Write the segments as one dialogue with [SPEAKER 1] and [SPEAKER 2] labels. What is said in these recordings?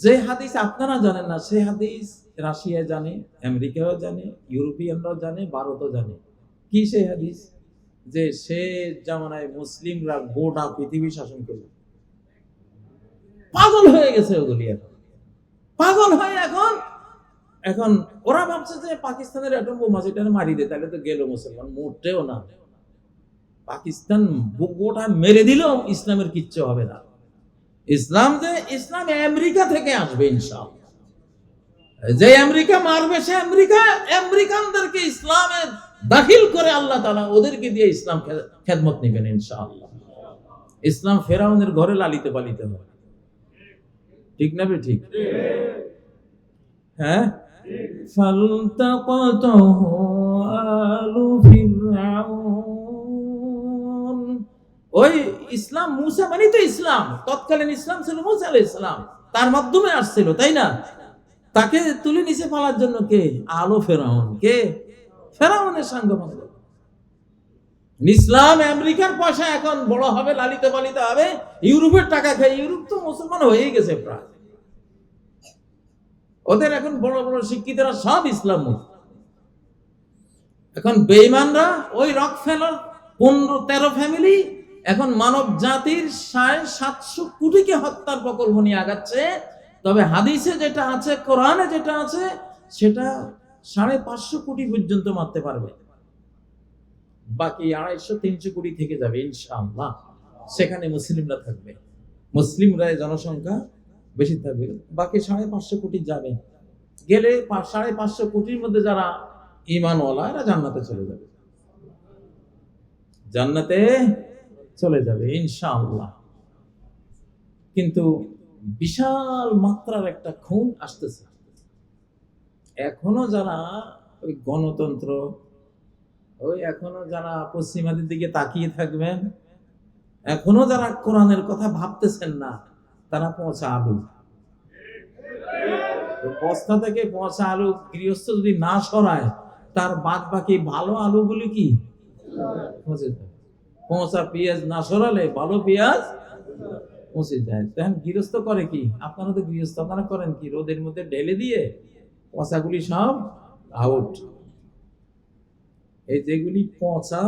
[SPEAKER 1] যে হাদিস আপনারা জানেন না, সে হাদিস রাশিয়া জানে আমেরিকাও জানে, ইউরোপিয়ানরাও জানে, ভারতও জানে। কি সেই হাদিস? যে সে জামানায় মুসলিমরা গোটা পৃথিবী শাসন করবে পাগল হয়ে গেছে ওগুলি এখন। পাগল হয়ে এখন। এখন ওরা ভাবছে যে পাকিস্তানের অ্যাটম বোমা যেটা মারি দে তাহলে তো গেল মুসলমান, মোটেও না। পাকিস্তান গোটা মেরে দিলেও ইসলামের কিচ্ছু হবে না। ইসলাম যে ইসলাম আমেরিকা থেকে আসবে ইনশাআল্লাহ যে আমেরিকা মারবে সে আমেরিকা আমেরিকানদেরকে ইসলামে দাখিল করে আল্লাহ তাআলা ওদেরকে দিয়ে ইসলাম খে- খেদমত নেবেন ইনশাআল্লাহ ইসলাম ফেরাউনের ঘরে লালিতে পালিতে হবে ঠিক না বে ঠিক হ্যাঁ فالتقطه آل فرعون ওই ইসলাম মুসা মানে তো ইসলাম। তৎকালীন ইসলাম ছিল মুসা আলাইহিস ইসলাম তার মাধ্যমে আসছিল, তাই না? তাকে তুলে নিচে ফেলার জন্য কে? আলো ফেরাউন। কে? ফেরাউনের সঙ্গ ইসলাম আমেরিকার পয়সা এখন বড় হবে, লালিত পালিত হবে। ইউরোপের টাকা খেয়ে, ইউরোপ তো মুসলমান হয়ে গেছে প্রায়। ওদের এখন বড় বড় শিক্ষিতরা সব ইসলাম এখন বেইমানরা ওই রক ফেলার পনেরো তেরো ফ্যামিলি এখন মানব জাতির সাড়ে সাতশো কোটিকে হত্যার প্রকল্প নিয়ে আগাচ্ছে। তবে হাদিসে যেটা আছে, কোরআনে যেটা আছে, সেটা সাড়ে পাঁচশো কোটি পর্যন্ত মারতে পারবে। বাকি আড়াইশো, তিনশো কোটি থেকে যাবে, ইনশাআল্লাহ। সেখানে মুসলিমরা থাকবে। মুসলিমরা জনসংখ্যা বেশি থাকবে। বাকি সাড়ে পাঁচশো কোটি যাবে। গেলে সাড়ে পাঁচশো কোটির মধ্যে যারা ইমানওয়ালা এরা জান্নাতে চলে যাবে। জান্নাতে চলে যাবে, ইনশাআল্লাহ। কিন্তু বিশাল মাত্রার একটা খুন আসতেছে। এখনও যারা ওই গণতন্ত্র, ওই এখনও যারা পশ্চিমাদের দিকে তাকিয়ে থাকবেন, এখনও যারা কোরআনের কথা ভাবতেছেন না, তারা পচা আলু বস্তা থেকে পচা আলু, গৃহস্থ যদি না সরায়, তার বাদ বাকি ভালো আলুগুলি কি? পচে যায় পচা পেঁয়াজ না সরালে ভালো পেঁয়াজ পচে যায়। তখন গৃহস্থ করে কি? আপনারা তো গৃহস্থ, আপনারা করেন কি? রোদের মধ্যে ঢেলে দিয়ে পচাগুলি সব আউট এই যেগুলি পচা,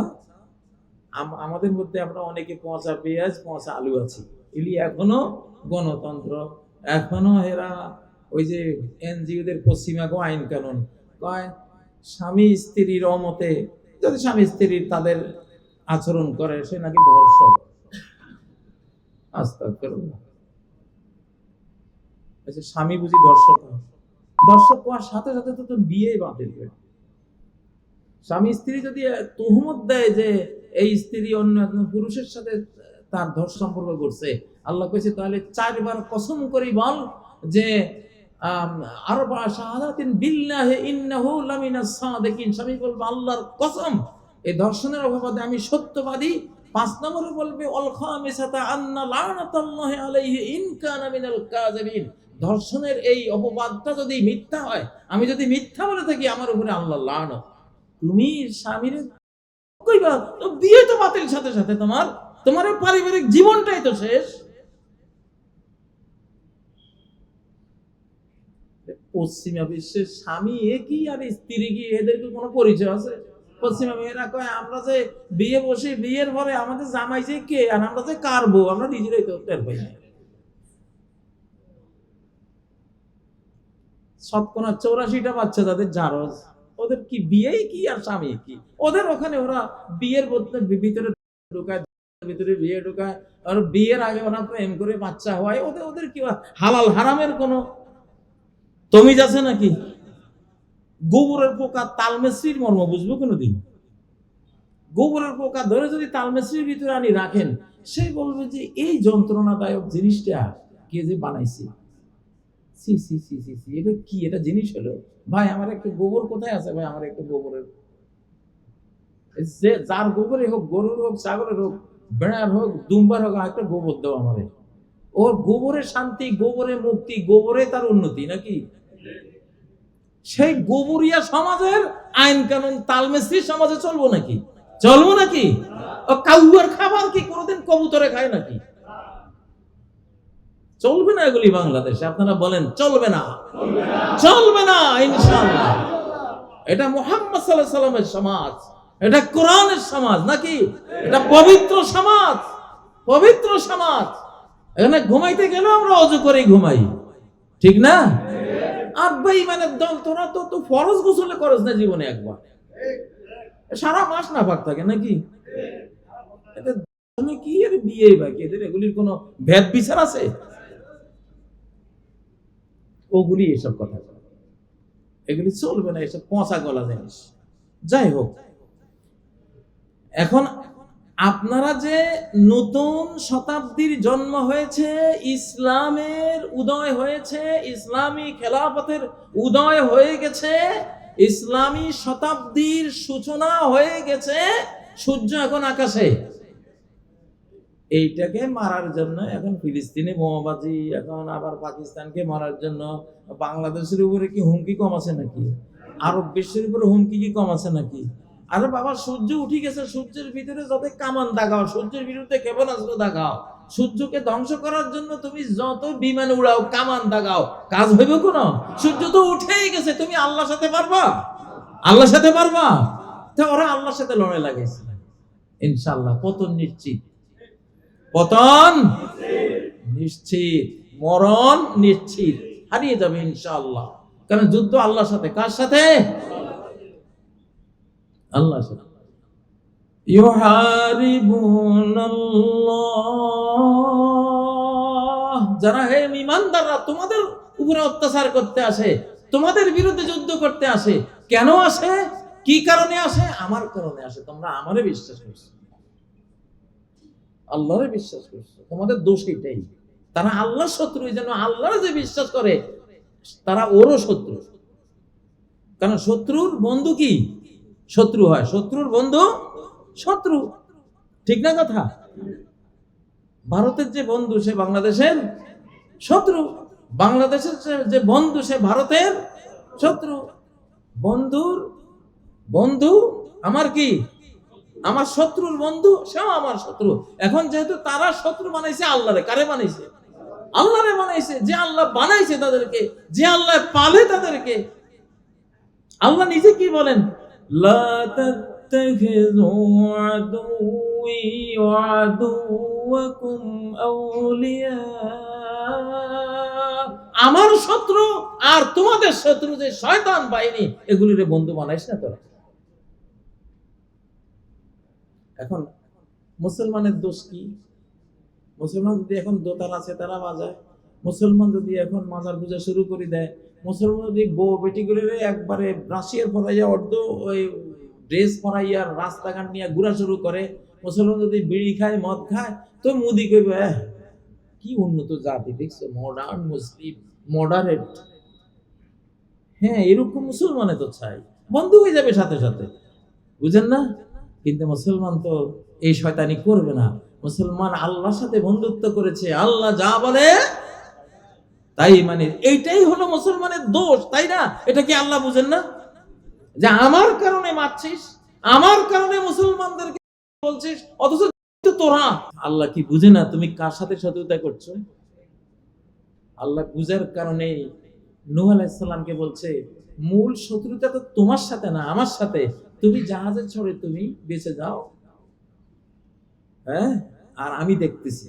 [SPEAKER 1] আম- আমাদের মধ্যে আমরা অনেকে পচা পেঁয়াজ, পচা আলু আছে। এগুলি এখনও গণতন্ত্র। এখনও এরা ওই যে এনজিওদের পশ্চিমাগো আইন কানুন। কয়, স্বামী স্ত্রীর অমতে, যদি স্বামী স্ত্রীর তাদের আচরণ করে, সে নাকি ধর্ষক। আস্তাগফিরুল্লাহ। আচ্ছা স্বামী বুঝি দর্শক দর্শক হওয়ার সাথে সাথে তো তোর বিয়ে বাতিল করে স্বামী স্ত্রী যদি তুহমত দেয় যে এই স্ত্রী অন্য একজন পুরুষের সাথে তার ধর সম্পর্ক করছে, আল্লাহ কইছে, তাহলে চারবার কসম করি বল যে আরবা শাহাদাতিন বিল্লাহি ইন্নাহু লামিনাস সাদিকিন। স্বামী বলবে, আল্লাহর কসম। এই দর্শনের অভাবে আমি সত্যবাদী। পাঁচ নম্বরে বলবে ধর্ষণের এই অপবাদটা যদি মিথ্যা হয়, আমি যদি মিথ্যা বলে থাকি, আমার উপরে আল্লাহ তুমি স্বামীর কইবা তো বাতিল সাথে সাথে তোমার। তোমার পারিবারিক জীবনটাই তো শেষ। পশ্চিমা বিশ্বের স্বামী একই আর স্ত্রী কি? এদেরকে কোনো পরিচয় আছে? পশ্চিমা মেয়েরা কয়, আমরা যে বিয়ে বসে, বিয়ের পরে আমাদের জামাই যে কে? আর আমরা যে কার বউ? আমরা নিজেরাই তো টের পাই না। শতকরা চৌরাশিটা বাচ্চা তাদের জারজ ওদের কি বিয়েই কি আর স্বামী কি? ওদের ওখানে ওরা বিয়ের ভিতরে ঢুকায়, ভিতরে বিয়ে ঢুকায়, আর বিয়ের আগে ওরা প্রেম করে বাচ্চা হয়। ওদের ওদের কি হালাল হারামের কোনো তমিজ আছে নাকি? গোবরের পোকা তালমেশ্রির মর্ম বুঝব কোনোদিন। গোবরের পোকা ধরে যদি তালমেশ্রির ভিতরে আনি রাখেন, সে বলবে যে এই যন্ত্রণাদায়ক জিনিসটা কে যে বানাইছে? C C C C C এটা কি? এটা জিনিস হলো? ভাই, আমার একটা গোবর কোথায় আছে? ভাই, আমার একটা গোবরের। যে যার গোবরে হোক, গরুর হোক, ছাগলের হোক বেড়ার হোক, দুম্বার হোক একটা গোবর দাও আমারে। ওর গোবরে শান্তি গোবরে মুক্তি, গোবরে তার উন্নতি, নাকি? সেই গোবরিয়া সমাজের আইন কানুন তালমেস্ত্রি সমাজে চলবো নাকি? চলবো নাকি? কাউয়ার খাবার কি কোনোদিন কবুতরে খায় নাকি? চলবে না এগুলি বাংলাদেশে, আপনারা বলেন, চলবে না। চলবে না, ইনশাআল্লাহ। এটা মোহাম্মদ সাল্লাহ সাল্লামের সমাজ। এটা কোরআনের সমাজ নাকি? এটা পবিত্র সমাজ। পবিত্র সমাজ। এখানে ঘুমাইতে গেলেও আমরা অজু করে ঘুমাই। ঠিক না? আর মানে দল, তোরা তো ফরজ গোসলে করস না জীবনে একবার। সারা মাস না পাক থাকে নাকি? কি এর বিয়ে বাকি এদের এগুলির কোনো ভেদ বিচার আছে? ওগুলি এসব কথা। এগুলি চলবে না, এসব পচা গলা জিনিস। যাই হোক। এখন আপনারা যে নতুন শতাব্দীর জন্ম হয়েছে, ইসলামের উদয় হয়েছে, ইসলামী খেলাফতের উদয় হয়ে গেছে, ইসলামী শতাব্দীর সূচনা হয়ে গেছে, সূর্য এখন আকাশে। এইটাকে মারার জন্য এখন ফিলিস্তিনে বোমাবাজি, এখন আবার পাকিস্তানকে মারার জন্য বাংলাদেশের উপরে কি হুমকি কম আছে নাকি? আরব বিশ্বের উপরে হুমকি কি কম আছে নাকি? আরে বাবা, সূর্য উঠে গেছে, সূর্যের ভিতরে যত কামান দাগাও, সূর্যের বিরুদ্ধে ক্ষেপণাস্ত্র দাগাও, সূর্যকে ধ্বংস করার জন্য তুমি যত বিমান উড়াও, কামান দাগাও, কাজ হইব কোন? সূর্য তো উঠেই গেছে, তুমি আল্লাহর সাথে পারবা? আল্লাহর সাথে পারবা? তো ওরা আল্লাহর সাথে লড়াই লাগাইছে। ইনশাল্লাহ পতন নিশ্চিত। পতন নিশ্চিত, মরণ নিশ্চিত। হারিয়ে যাবে ইনশাআল্লাহ। কারণ যুদ্ধ আল্লাহর সাথে, কার সাথে? আল্লাহর সাথে ইউহারিবুন আল্লাহ যারা হে ইমানদাররা, তোমাদের উপরে অত্যাচার করতে আসে, তোমাদের বিরুদ্ধে যুদ্ধ করতে আসে, কেন আসে? কি কারণে আসে? আমার কারণে আসে। তোমরা আমারে বিশ্বাস করছ। আল্লাহরে বিশ্বাস করছ। তোমাদের দোষ এটাই। তারা আল্লাহর শত্রু, এই জন্য আল্লাহর যে বিশ্বাস করে, তারা ওরও শত্রু। কারণ শত্রুর বন্ধু কি? শত্রু হয়। শত্রুর বন্ধু শত্রু। ঠিক না কথা? ভারতের যে বন্ধু সে বাংলাদেশের শত্রু। বাংলাদেশের যে- বন্ধু সে ভারতের শত্রু। বন্ধুর বন্ধু আমার কি? আমার শত্রুর বন্ধু, সেও আমার শত্রু। এখন যেহেতু তারা শত্রু বানাইছে, আল্লাহরে কারে বানাইছে? আল্লাহরে বানাইছে। যে আল্লাহ বানাইছে তাদেরকে, যে আল্লাহ পালে তাদেরকে। আল্লাহ নিজে কি বলেন? তাত্তাখিযু আদুওয়ি ওয়া আদুওয়াকুম আউলিয়া আমার শত্রু আর তোমাদের শত্রু যে শয়তান বাহিনী, এগুলিরে বন্ধু বানাইস না তোরা। এখন মুসলমানের দোষ কি? মুসলমান যদি এখন দোতাল আছে, তারা বাজায়। মুসলমান যদি এখন মাজার পূজা শুরু করে দেয় একবারে রাশিয়ার পরাইয়া অর্ধ ওই ড্রেস পরাইয়া রাস্তাঘাট নিয়ে ঘোরা শুরু করে মুসলমান যদি বিড়ি খায়, মদ খায়, তো কি উন্নত জাতি, দেখছ? মডার্ন মুসলিম মডারেট হ্যাঁ এরকম মুসলমানে তো চাই। বন্ধ হয়ে যাবে সাথে সাথে। বুঝেন না? কিন্তু মুসলমান তো এই শয়তানি করবে না। মুসলমান আল্লাহর সাথে বন্ধুত্ব করেছে। আল্লাহ যা বলে তাই মানে এইটাই হলো মুসলমানের দোষ, তাই না? এটা কি আল্লাহ বুঝেন না? যে আমার কারণে মারছিস, আমার কারণে মুসলমানদেরকে বলছিস, অথচ তোরা। আল্লাহ কি বুঝে না তুমি কার সাথে শত্রুতা করছ? আল্লাহ বুঝার কারণে নূহ আলাইসাল্লামকে বলছে, মূল শত্রুতা তো তোমার সাথে না, আমার সাথে। তুমি জাহাজে ছড়ে তুমি বেঁচে যাও। হ্যাঁ? আর আমি দেখতেছি,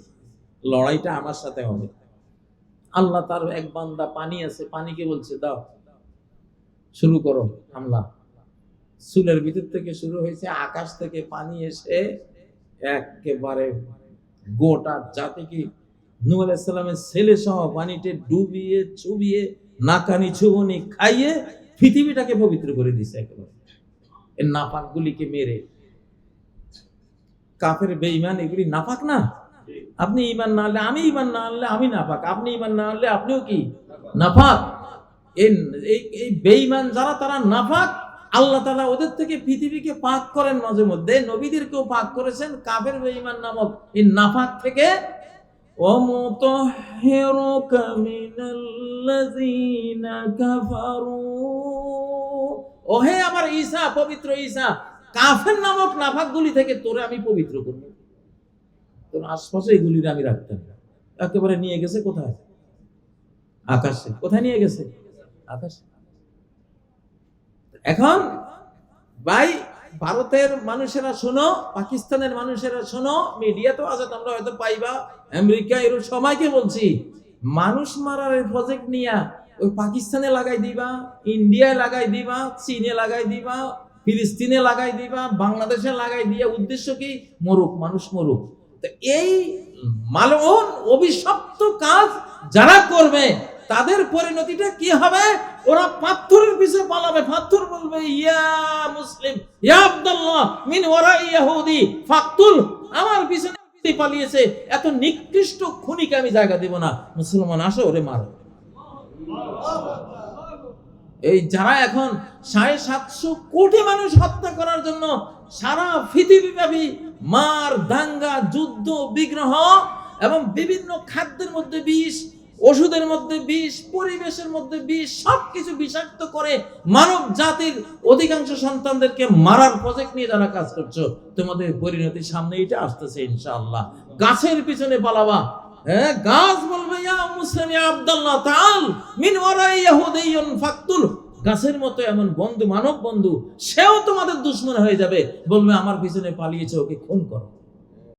[SPEAKER 1] লড়াইটা আমার সাথে হবে। আল্লাহ তার এক বান্দা পানি আছে, পানিকে বলছে, দাও, শুরু করো হামলা। চুলের ভিতর থেকে শুরু হয়েছে, আকাশ থেকে পানি এসে একেবারে গোটা জাতিকে নূহ আলাইসাল্লামের ছেলে সহ পানিতে ডুবিয়ে, চুবিয়ে, নাকানি চুবনি খাইয়ে পৃথিবীটাকে পবিত্র করে দিছে একেবারে। এর নাপাকগুলিকে মেরে। কাফের বেঈমান এগুলি নাপাক না? আপনি ইমান না আনলে আমি ইমান না আনলে আমি নাপাক আপনি ইমান না আনলে আপনিও কি নাপাক এই এই- এই বেঈমান যারা তারা নাপাক আল্লাহ তাআলা ওদের থেকে পৃথিবীকে পাক করেন মাঝে মধ্যে নবীদেরকেও পাক করেছেন কাফের বেঈমান নামক এই নাপাক থেকে ومطهرك من الذين كفروا ওহে আমার ঈসা পবিত্র ঈসা কাফের নামক নাফাকগুলি থেকে তোরে আমি পবিত্র করব তোর আশপাশে এগুলির আমি রাখতাম একেবারে নিয়ে গেছে কোথায়? আকাশে। কোথায় নিয়ে গেছে? আকাশে। এখন ভাই, ভারতের মানুষেরা শোনো, পাকিস্তানের মানুষেরা শোনো মিডিয়া তো আছে তোমরা হয়তো পাইবা, আমেরিকা এর সবাইকে বলছি, মানুষ মারার প্রজেক্ট নিয়া ওই পাকিস্তানে লাগাই দিবা, ইন্ডিয়ায় লাগাই দিবা, চীনে লাগাই দিবা, ফিলিস্তিনে লাগাই দিবা, বাংলাদেশে লাগাই দিয়া উদ্দেশ্য কি? মরুক, মানুষ মরুক। এই মালন অভিশপ্ত কাজ যারা করবে, তাদের পরিণতিটা কি হবে? ওরা পাথরের পিছে পালাবে। পাথর বলবে, ইয়া মুসলিম, ইয়া আব্দুল্লাহ, মিন ওরা ইয়াহুদি, ফাকতুল, আমার পিছনে পালিয়েছে? এত নিকৃষ্ট খুনিকে আমি জায়গা দেব না। মুসলমান, আসো ওরে মারো। এই যারা এখন সাড়ে সাতশো কোটি মানুষ হত্যা করার জন্য সারা পৃথিবীব্যাপী মার, দাঙ্গা, যুদ্ধ, বিগ্রহ এবং বিভিন্ন খাদ্যের মধ্যে বিষ, ওষুধের মধ্যে বিষ, পরিবেশের মধ্যে বিষ, সবকিছু বিষাক্ত করে মানব জাতির অধিকাংশ সন্তানদেরকে মারার প্রজেক্ট নিয়ে যারা কাজ করছ, তোমাদের পরিণতির সামনে এটা আসতেছে, ইনশাআল্লাহ। গাছের পিছনে পালাবা। হ্যাঁ গাছ বলবে, ইয়া মুসলিম আব্দুল্লাহ তাআল মিন ওয়ারাই ইয়াহুদিয়ুন ফাকতুল। গাছের মতো এমন বন্ধু, মানব বন্ধু, সেও তোমাদের দুশ্মন হয়ে যাবে। বলবে, আমার পিছনে পালিয়েছে, ওকে খুন করো।